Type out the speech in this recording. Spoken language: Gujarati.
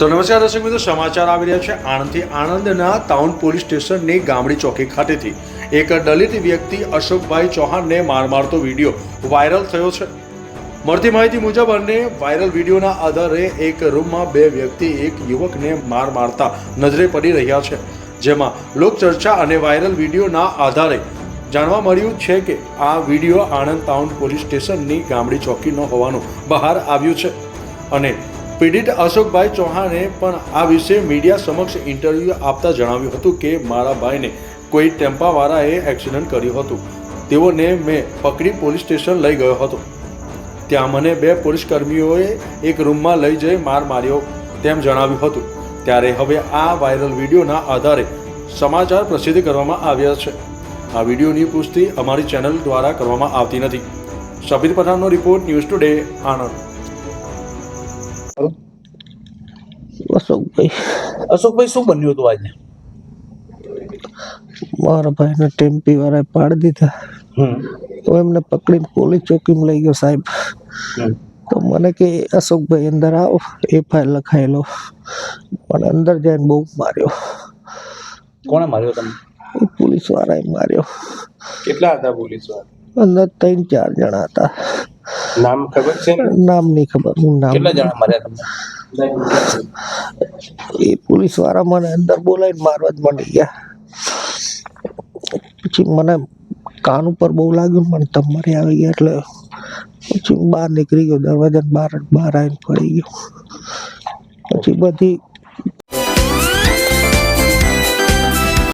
તો નમસ્કાર દર્શક મિત્રો, સમાચાર આવી રહ્યા છે આણંદથી. આણંદના ટાઉન પોલીસ સ્ટેશનની ગામડી ચોકી ખાતેથી એક દલિત વ્યક્તિ અશોકભાઈ ચૌહાણને માર મારતો વીડિયો વાયરલ થયો છે. મળતી માહિતી મુજબ અને વાયરલ વિડીયોના આધારે એક રૂમમાં બે વ્યક્તિ, એક યુવકને માર મારતા નજરે પડી રહ્યા છે. જેમાં લોકચર્ચા અને વાયરલ વિડીયોના આધારે જાણવા મળ્યું છે કે આ વીડિયો આણંદ ટાઉન પોલીસ સ્ટેશનની ગામડી ચોકીનો હોવાનું બહાર આવ્યું છે. અને પીડિત અશોકભાઈ ચૌહાણે પણ આ વિશે મીડિયા સમક્ષ ઇન્ટરવ્યૂ આપતા જણાવ્યું હતું કે મારા ભાઈને કોઈ ટેમ્પાવાળાએ એક્સિડન્ટ કર્યું હતું. તેઓને મેં પકડી પોલીસ સ્ટેશન લઈ ગયો હતો. ત્યાં મને બે પોલીસ કર્મીઓએ એક રૂમમાં લઈ જઈ માર માર્યો તેમ જણાવ્યું હતું. ત્યારે હવે આ વાયરલ વિડીયોના આધારે સમાચાર પ્રસિદ્ધ કરવામાં આવ્યા છે. આ વિડીયોની પુષ્ટિ અમારી ચેનલ દ્વારા કરવામાં આવતી નથી. Shabbir પઠાણનો report news today, Anand. Ashokbhai. Ashokbhai શું બન્યું હતું આજે મારા ભાઈને ટેમ્પી વાળા પાડી દીધા. તો એમને પકડીને પોલીસ ચોકીમાં લઈ ગયો સાહેબ. તો મને કે અશોકભાઈ અંદર આવો એફઆઈઆર લખાયેલો પણ અંદર જઈને બહુ માર્યો. કોણે માર્યો તમને? એ પોલીસ વાળાએ માર્યો. કેટલા હતા પોલીસ અંદર ત્રણ ચાર જણા હતા. નામ ખબર છે નામ નહીં ખબર હું નામ કેટલા જણા માર્યા તમને? એ પોલીસવાળા મને અંદર બોલાવીને મારવા જ માંડી ગયા. પછી મને કાન ઉપર બહુ લાગ્યું મને તમારે આવી ગયા એટલે પછી બહાર નીકળી ગયો. દરવાજા બહાર બહાર આવીને પડી ગયો. પછી બધી